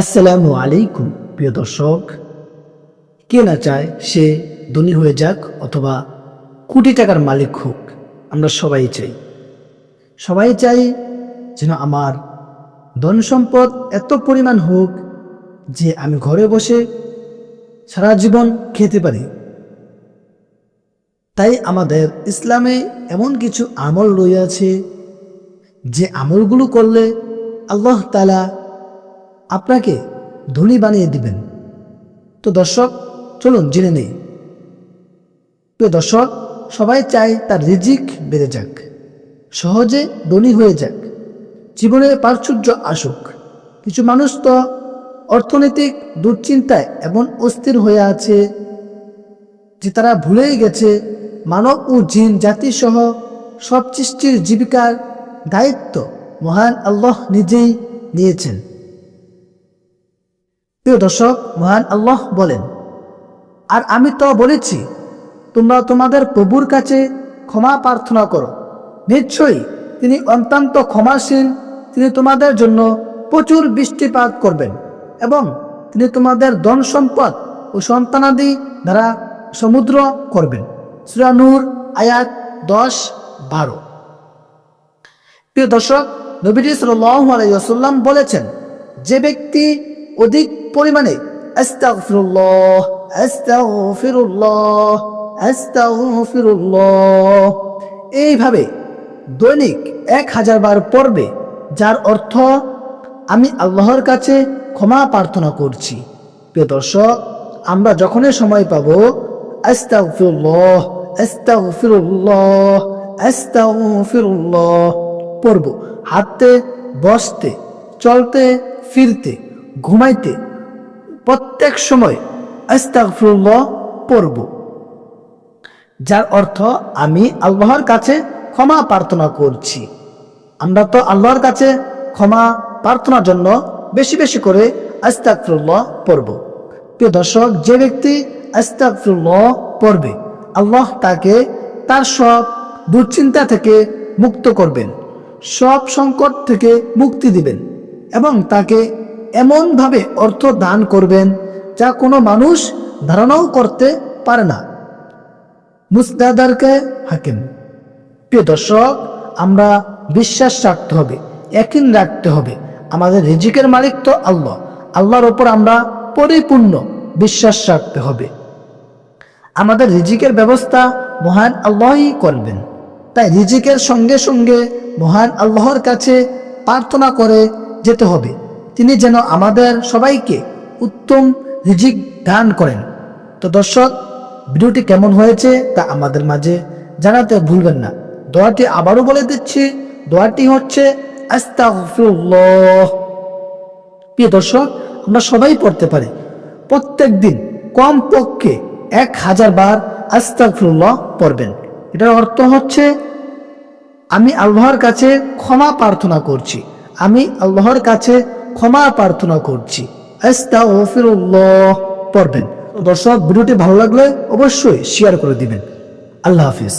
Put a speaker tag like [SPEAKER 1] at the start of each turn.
[SPEAKER 1] আসসালামু আলাইকুম, প্রিয় দর্শক। কে না চায় সে ধনী হয়ে যাক অথবা কোটি টাকার মালিক হোক, আমরা সবাই চাই। সবাই চাই যেন আমার ধন সম্পদ এত পরিমাণ হোক যে আমি ঘরে বসে সারা জীবন খেতে পারি। তাই আমাদের ইসলামে এমন কিছু আমল রয়েছে যে আমলগুলো করলে আল্লাহ তালা আপনাকে ধনী বানিয়ে দিবেন। তো দর্শক, চলুন জেনে নেই। প্রিয় দর্শক, সবাই চায় তার রিজিক বেড়ে যাক। সহজে ধনী হয়ে যাক। জীবনে প্রাচুর্য আসুক। কিছু মানুষ তো অর্থনৈতিক দুশ্চিন্তায় এমন অস্থির হয়ে আছে যে তারা ভুলেই গেছে। মানব ও জিন জাতি সহ সব সৃষ্টির জীবিকার দায়িত্ব মহান আল্লাহ নিজেই নিয়েছেন। প্রিয় দর্শক, মহান আল্লাহ বলেন, আর আমি তো বলেছি, তোমরা তোমাদের প্রভুর কাছে ক্ষমা প্রার্থনা করো। নিশ্চয়ই তিনি অত্যন্ত ক্ষমাসীন তিনি তোমাদের জন্য প্রচুর বৃষ্টিপাত করবেন এবং তিনি তোমাদের ধন সম্পদ ও সন্তানাদি দ্বারা সমুদ্র করবেন। সুরানুর আয়াত দশ, বারো। প্রিয় দর্শক, নবীজি সাল্লাম বলেছেন, যে ব্যক্তি অধিক পরিমাণে এইভাবে দৈনিক এক হাজার বার পড়বে, যার অর্থ আমি আল্লাহর কাছে ক্ষমা প্রার্থনা করছি। প্রিয় দর্শক, আমরা যখনই সময় পাবো পড়ব। হাঁটতে, বসতে, চলতে, ফিরতে। ঘুমাইতে প্রত্যেক সময় আস্তাগফিরুল্লাহ পড়ব। যার অর্থ আমি আল্লাহর কাছে ক্ষমা প্রার্থনা করছি। আমরা তো আল্লাহর কাছে ক্ষমা প্রার্থনার জন্য বেশি বেশি করে আস্তাগফিরুল্লাহ পড়ব। প্রিয় দর্শক, যে ব্যক্তি আস্তাগফিরুল্লাহ পড়বে, আল্লাহ তাকে তার সব দুশ্চিন্তা থেকে মুক্ত করবেন, সব সংকট থেকে মুক্তি দিবেন এবং তাকে এমনভাবে অর্থ দান করবেন যা কোনো মানুষ ধারণাও করতে পারে না। মুস্তাদারকে হাকিম। প্রিয় দর্শক, আমরা বিশ্বাস রাখতে হবে একিন রাখতে হবে। আমাদের রিজিকের মালিক তো আল্লাহ। আল্লাহর ওপর আমরা পরিপূর্ণ বিশ্বাস রাখতে হবে। আমাদের রিজিকের ব্যবস্থা মহান আল্লাহই করবেন। তাই রিজিকের সঙ্গে সঙ্গে মহান আল্লাহর কাছে প্রার্থনা করে যেতে হবে। তিনি যেন আমাদের সবাইকে উত্তম রিজিক দান করেন। তো দর্শক, ভিডিওটি কেমন হয়েছে তা আমাদের মাঝে জানাতে ভুলবেন না। দোয়াটি আবারও বলে দিচ্ছি, দোয়াটি হচ্ছে প্রিয় দর্শক, আমরা সবাই পড়তে পারি। প্রত্যেক দিন কমপক্ষে এক হাজার বার আস্তাগফিরুল্লাহ পড়বেন। এটার অর্থ হচ্ছে, আমি আল্লাহর কাছে ক্ষমা প্রার্থনা করছি। আমি আল্লাহর কাছে ক্ষমা প্রার্থনা করছি। পড়বেন। দর্শক ভিডিওটি ভালো লাগলে অবশ্যই শেয়ার করে দিবেন। আল্লাহ হাফিজ।